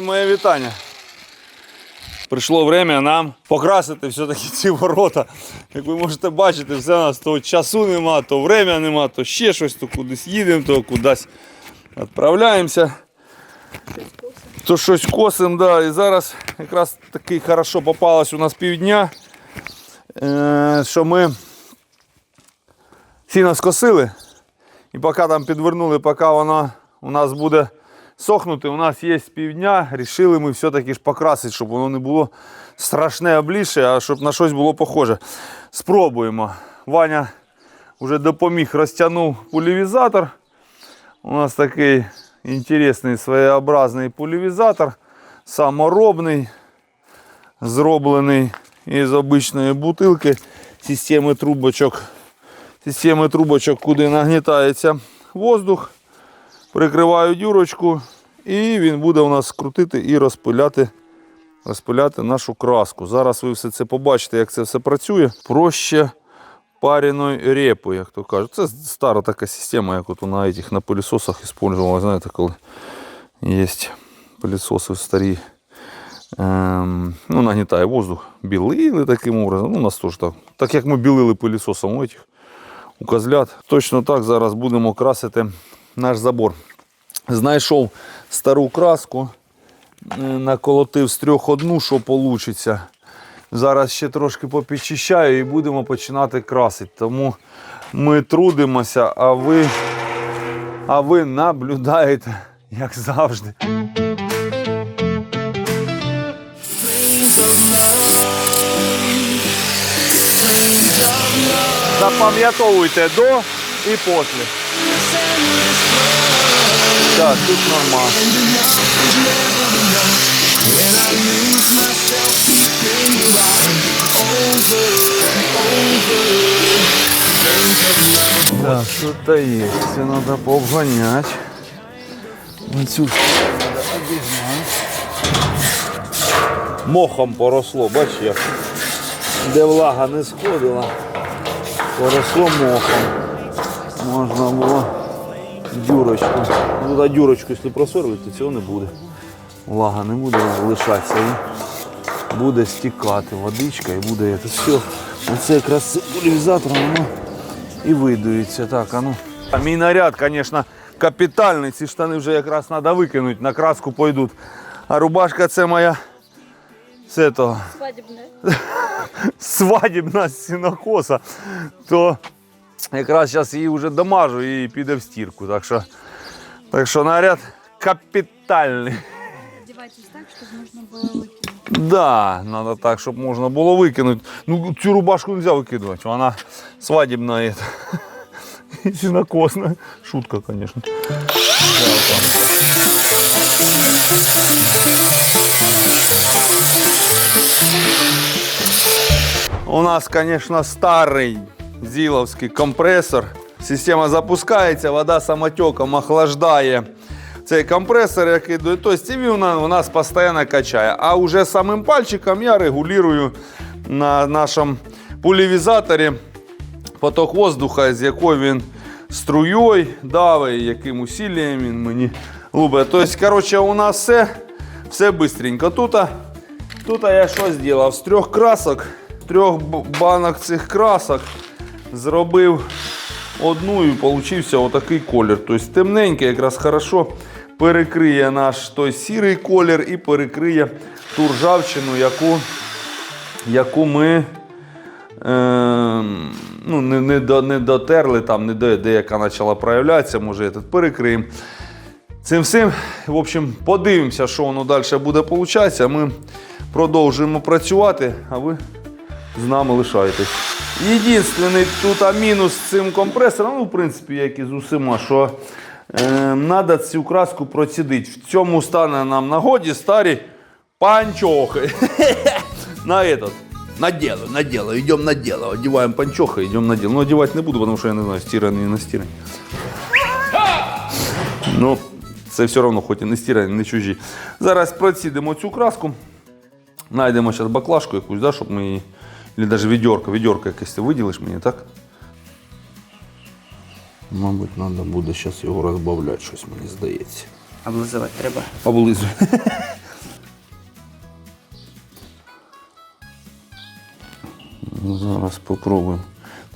Моє вітання. Прийшло время нам покрасити все-таки ці ворота. Як ви можете бачити, все у нас то часу нема, то время нема, то ще щось, то кудись їдемо, то кудись відправляємося. То щось косимо, да. І зараз якраз такий хорошо попалось у нас півдня, е, що ми сіно скосили. І поки там підвернули, поки вона у нас буде сохнути, у нас є півдня, рішили ми все-таки ж покрасити, щоб воно не було страшне обліше, а щоб на щось було похоже. Спробуємо. Ваня вже допоміг, розтягнув пульверизатор. У нас такий інтересний своєобразний пульверизатор, саморобний, зроблений із обичної бутилки системи трубочок системи трубочок, куди нагнітається воздух. Прикриваю дюрочку і він буде у нас крутити і розпиляти, розпиляти нашу краску. Зараз ви все це побачите, як це все працює. Проще пареною репою, як то кажуть. Це стара така система, як от на этих на пилісосах використовувала. Знаєте, коли є пилісоси старі. Ем, ну, нагнітає воздух. Білили таким образом. Ну, у нас теж так. Так як ми білили пилісосом у этих у козлят. Точно так зараз будемо красити наш забор. Знайшов стару краску, е, наколотив з трьох одну, що вийде. Зараз ще трошки попідчищаю і будемо починати красити. Тому ми трудимося, а ви, а ви наблюдаєте, як завжди. Запам'ятовуйте до і після. Так, тут нормально. Так, тут то є. Це треба пообганяти. Оцю треба обігнати. Мохом поросло, бач як. Де влага не сходила, поросло мохом. Можна було дюрочку. Ну, туди дюрочку, якщо просверлити, то цього не буде. Влага не буде лишатися і буде стікати водичка і буде це все. Оце якраз з пульверизатором воно і видується. Так, а ну. А мій наряд, звісно, капітальний. Ці штани вже якраз треба викинути, на краску пойдуть. А рубашка це моя. Це того Свадебная. свадібна сінокоса, то якраз зараз її вже домажу і піде в стірку. Так що, так що наряд капітальний. Одевайтесь так, чтобы можно было выкинуть. Да, треба так, щоб можна було викинути. Ну, цю рубашку не можна викидувати, вона свадібна. і це. І Сінокосна. Шутка, звісно. У нас, звісно, старий зіловський компресор. Система запускається, вода самотеком охлаждає цей компресор, який. Тобто він у нас постійно качає. А вже самим пальчиком я регулюю на нашому пульверизаторі поток воздуха, з якою він струєю давить, яким усіллям він мені лубить. Тобто, коротше, у нас все, все швидко. Тут, тут я що зробив? З трьох красок, трьох банок цих красок зробив одну і получився отакий колір. Тобто темненький якраз хорошо перекриє наш той сірий колір і перекриє ту ржавчину, яку, яку ми Ем, ну, не, не, до, не дотерли, там, не де, деяка почала проявлятися, може я тут перекриємо. Цим всім, в общем, подивимося, що воно далі буде получатися. Ми продовжуємо працювати, а ви з нами лишаєтесь. Єдиний тут мінус з цим компресором, ну, в принципі, як і з усіма, що треба цю краску процідити. В цьому стане нам нагоді старі панчохи. На этот. На дело, на дело, идем на дело. Одеваем панчоха, идем на дело. Но одевать не буду, потому что я не знаю, стирані, не стирані. Ну, це все одно, хоч і не стирані, не чужі. Зараз процідимо цю краску. Знайдемо зараз баклажку якусь, да, щоб ми її. Или даже ведерко. Ведерко, если ти мне так, может Мабуть, треба буде зараз його розбавляти, щось мені здається. Облизывать треба. Облизуй. Ну, зараз попробуем.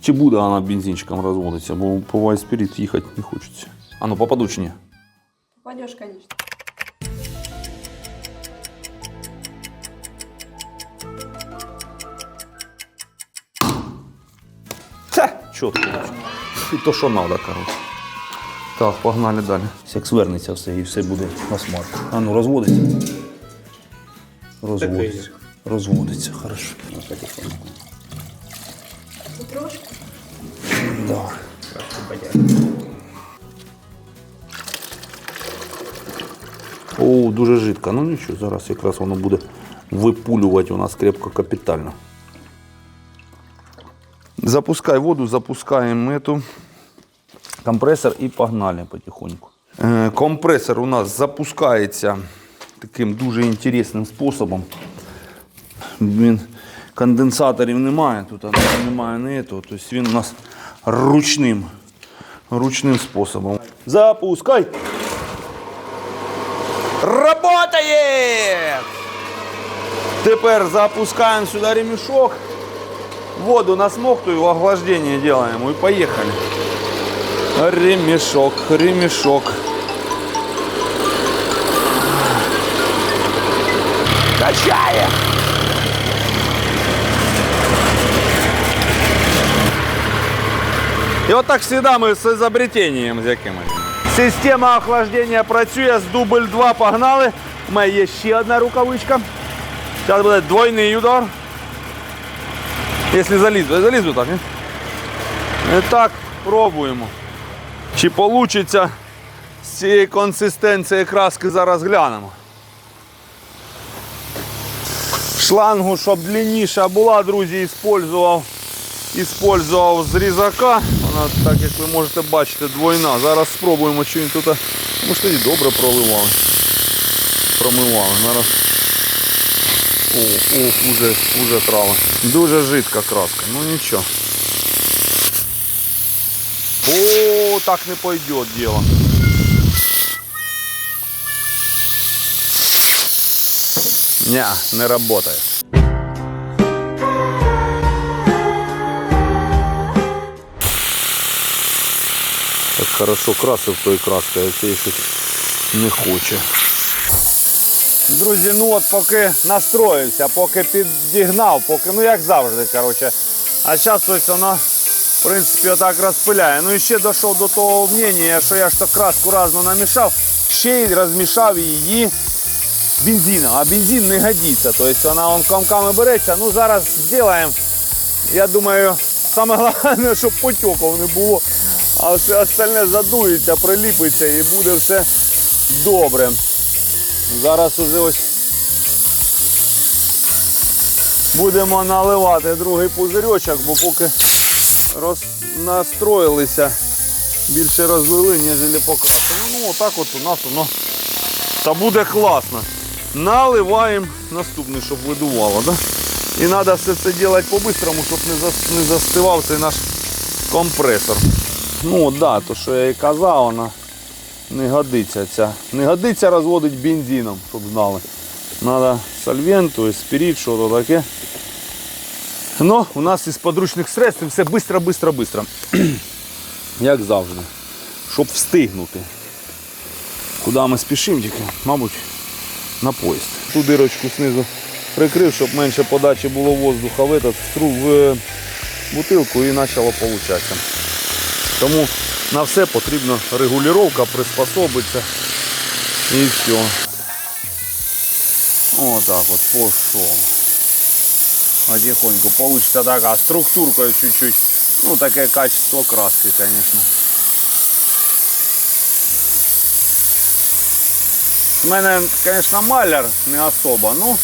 Чи буде Она бензинчиком розводитися, бо по Вайспіріт ехать не хочется. А ну попаду чи конечно. Чітко. І то, що треба, коротше. Так, погнали далі. Як звернеться все і все буде на смарт. А ну розводиться. Розводиться. Розводиться, хорошо. Трошки. Да. О, дуже жидко. Ну нічого, зараз якраз воно буде випулювати у нас крепко капітально. Запускай воду, запускаємо эту компресор і погнали потихоньку. Е, компресор у нас запускається таким дуже інтересним способом. Він конденсаторів немає, тут немає не того. Тобто він у нас ручним, ручним способом. Запускай! Работає! Тепер запускаємо сюди ремішок. Воду насмоктуємо, охлаждение делаем и поехали. Ремешок, ремешок. Качаем! І отак завжди ми з изобретением з якимось. Система охлаждення працює з дубль 2 погнали. У мене є ще одна рукавичка. Зараз буде двойний удар. Якщо залізу, залізу так, ні? І так, пробуємо. Чи вийде з цієї консистенції краски зараз глянемо. Шлангу, щоб длинніша була, друзі, іспользував, іспользував з різака. Вона, так як ви можете бачити, двойна. Зараз спробуємо, чи він тут. Ми ж тоді добре проливали. Промивали. Зараз. О, о, уже, уже трава. Дуже жидка краска, ну нічого. О, так не пойдет дело. Не, не работает. Так хорошо красив той краскою, а цей щось не хоче. Друзі, ну от поки настроївся, поки підігнав, поки, ну як завжди, коротше. А зараз ось вона, в принципі, отак розпиляє. Ну і ще дійшов до того мнення, що я ж то краску разну намішав, ще й розмішав її бензином. А бензин не годиться. Тобто вона вон комками береться. Ну зараз зробимо. Я думаю, саме головне, щоб потеків не було, а все остальне задується, приліпиться і буде все добре. Зараз уже будемо наливати другий пузирьочок, бо поки настроїлися, більше розлили, ніж покрасили. Ну отак от у нас воно та буде класно. Наливаємо наступний, щоб видувало. Да? І треба все це робити по-бистрому, щоб не, зас... не застивав цей наш компресор. Ну так, да, то що я і казав, вона не годиться ця. Не годиться розводити бензином, щоб знали. Треба сольвент, то есть спирит, що то таке. Ну, у нас із подручних средств все быстро, быстро, быстро. Як завжди. Щоб встигнути. Куди ми спішимо тільки, мабуть, на поїзд. Ту дирочку знизу прикрив, щоб менше подачі було воздуха в, этот, в, тру- в е, бутилку і почало получатися. Тому на все потрібна регулювання, приспособиться і все. Отак от пошов. Потихоньку. Получится така структуркою чуть-чуть. Ну таке качество краски, конечно. У мене, конечно, маляр не особо, ну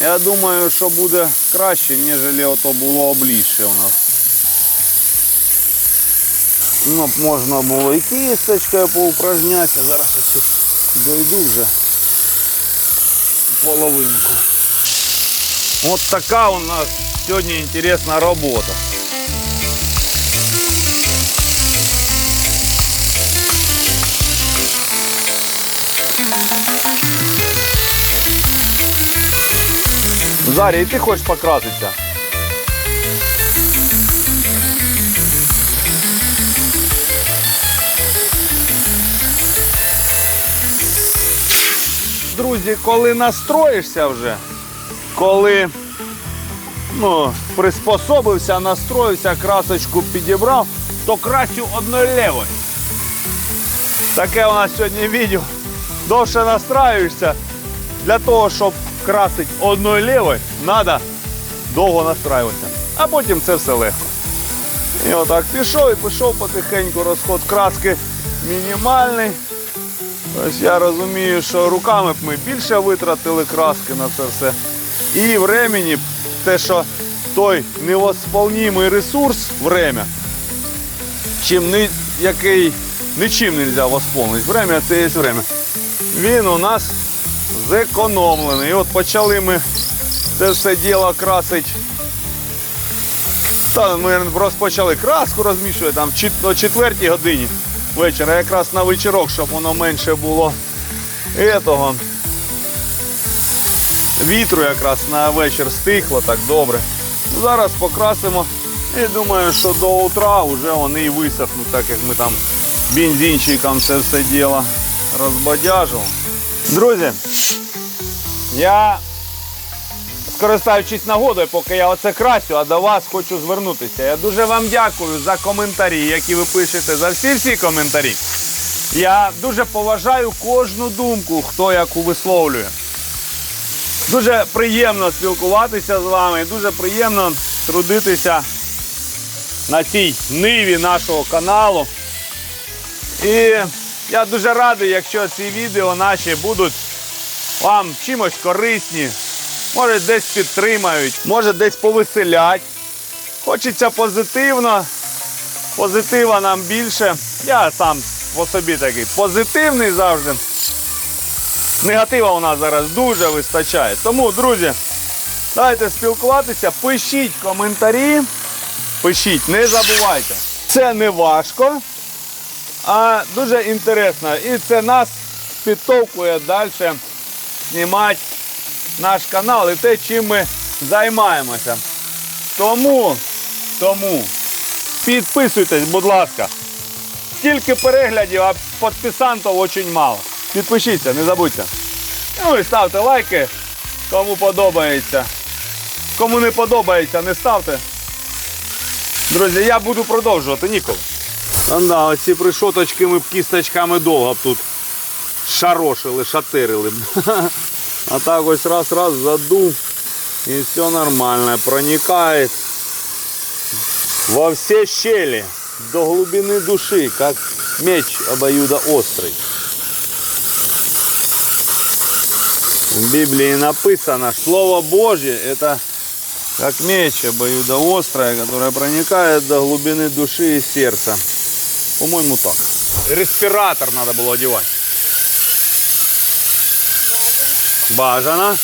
я думаю, що буде краще, ніж ото було обліжче у нас. Ну, б можна було і кісточкою поупражнятися. Зараз я ще дойду вже половинку. От така у нас сьогодні інтересна робота. Заря, і ти хочеш покраситися? Друзі, коли настроїшся вже, коли ну, приспособився, настроївся, красочку підібрав, то красю одною левою. Таке у нас сьогодні відео. Довше настраюєшся. Для того, щоб красити одною левою, треба довго настраюватися. А потім це все легко. І отак пішов і пішов потихеньку, розход краски мінімальний. Ось я розумію, що руками б ми більше витратили краски на це все. І времени, те, що той невосполнімий ресурс, время, чим ни, який нічим не можна восполнити. Время це є время. Він у нас зекономлений. І от почали ми це все діло красити. Та ми розпочали краску розмішувати там о 4 годині вечора, якраз на вечірок, щоб воно менше було етого. Вітру якраз на вечір стихло так добре. Зараз покрасимо. І думаю, що до утра вже вони і висохнуть, так як ми там бензинчиком це все діло розбадяжували. Друзі, я скористаючись нагодою, поки я оце красю, а до вас хочу звернутися. Я дуже вам дякую за коментарі, які ви пишете, за всі всі коментарі. Я дуже поважаю кожну думку, хто яку висловлює. Дуже приємно спілкуватися з вами, дуже приємно трудитися на цій ниві нашого каналу. І я дуже радий, якщо ці відео наші будуть вам чимось корисні, може десь підтримають, може десь повеселять. Хочеться позитивно, позитива нам більше. Я сам по собі такий позитивний завжди. Негатива у нас зараз дуже вистачає. Тому, друзі, давайте спілкуватися, пишіть коментарі, пишіть, не забувайте. Це не важко, а дуже інтересно. І це нас підтовкує далі знімати наш канал і те, чим ми займаємося. Тому, тому підписуйтесь, будь ласка. Скільки переглядів, а підписантів дуже мало. Підпишіться, не забудьте. Ну і ставте лайки, кому подобається. Кому не подобається, не ставте. Друзі, я буду продовжувати ніколи. Да, оці пришоточки ми кісточками довго б тут шарошили, шатирили. А так ось раз-раз задув і все нормально. Проникает во все щели до глубины души, как меч обоюдоострый. В Библии написано, Слово Божье это как меч обоюдоострое, которое проникает до глубины души и сердца. По-моему, так. Респиратор надо было одевать. Бажано.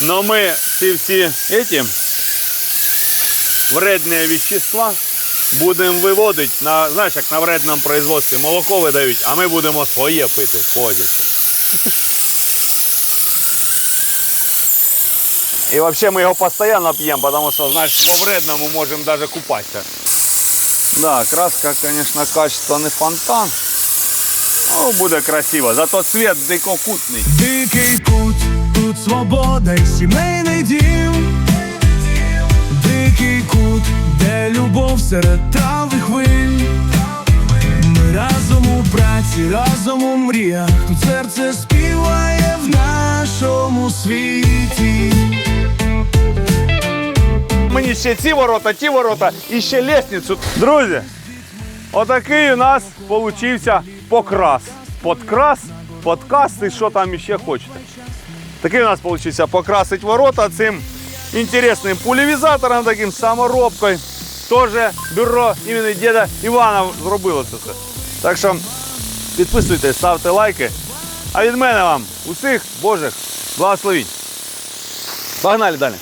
Но мы ці всі эти вредные вещества будемо виводити на, знаєш, як на вредному производстві молоко видають, а ми будемо своє пити в ході. І взагалі ми його постійно п'ємо, тому що, знаєш, в вредному можемо навіть купатися. Да, краска, звісно, качество не фонтан. Ну, буде красиво. Зато цвіт дикокутний. Дикий кут, тут свобода і сімейний дім. Дикий кут, де любов серед трав і хвиль. Ми разом у праці, разом у мріях, тут серце співає в нашому світі. Мені ще ці ворота, ті ворота і ще лестницю. Друзі, отакий у нас получився покрас. Подкрас, подкаст і що там ще хочете. Такий у нас получився покрасить ворота цим інтересним пулевізатором, таким саморобкою. Теж бюро імені діда Івана зробило це все. Так що підписуйтесь, ставте лайки. А від мене вам усіх Божих благословіть. Погнали далі.